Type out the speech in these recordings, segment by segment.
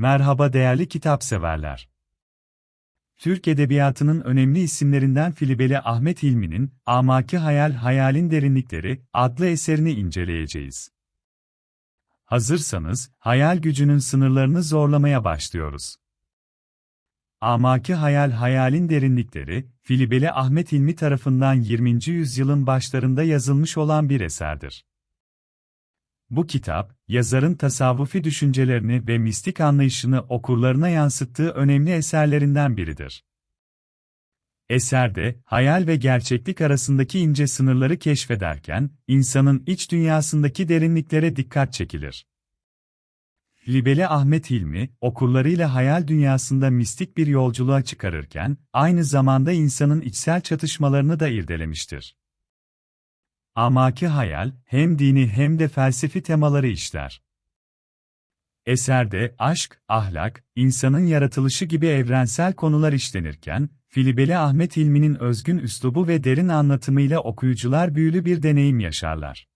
Merhaba değerli kitapseverler. Türk Edebiyatı'nın önemli isimlerinden Filibeli Ahmet Hilmi'nin Amaki Hayal Hayalin Derinlikleri adlı eserini inceleyeceğiz. Hazırsanız, hayal gücünün sınırlarını zorlamaya başlıyoruz. Amaki Hayal Hayalin Derinlikleri, Filibeli Ahmet Hilmi tarafından 20. yüzyılın başlarında yazılmış olan bir eserdir. Bu kitap, yazarın tasavvufi düşüncelerini ve mistik anlayışını okurlarına yansıttığı önemli eserlerinden biridir. Eserde, hayal ve gerçeklik arasındaki ince sınırları keşfederken, insanın iç dünyasındaki derinliklere dikkat çekilir. Libeli Ahmet Hilmi, okurlarıyla hayal dünyasında mistik bir yolculuğa çıkarırken, aynı zamanda insanın içsel çatışmalarını da irdelemiştir. Amaki hayal, hem dini hem de felsefi temaları işler. Eserde aşk, ahlak, insanın yaratılışı gibi evrensel konular işlenirken, Filibeli Ahmet Hilmi'nin özgün üslubu ve derin anlatımıyla okuyucular büyülü bir deneyim yaşarlar.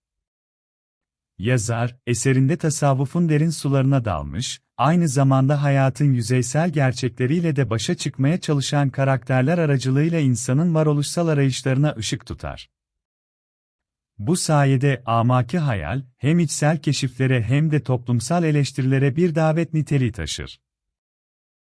Yazar, eserinde tasavvufun derin sularına dalmış, aynı zamanda hayatın yüzeysel gerçekleriyle de başa çıkmaya çalışan karakterler aracılığıyla insanın varoluşsal arayışlarına ışık tutar. Bu sayede amaki hayal, hem içsel keşiflere hem de toplumsal eleştirilere bir davet niteliği taşır.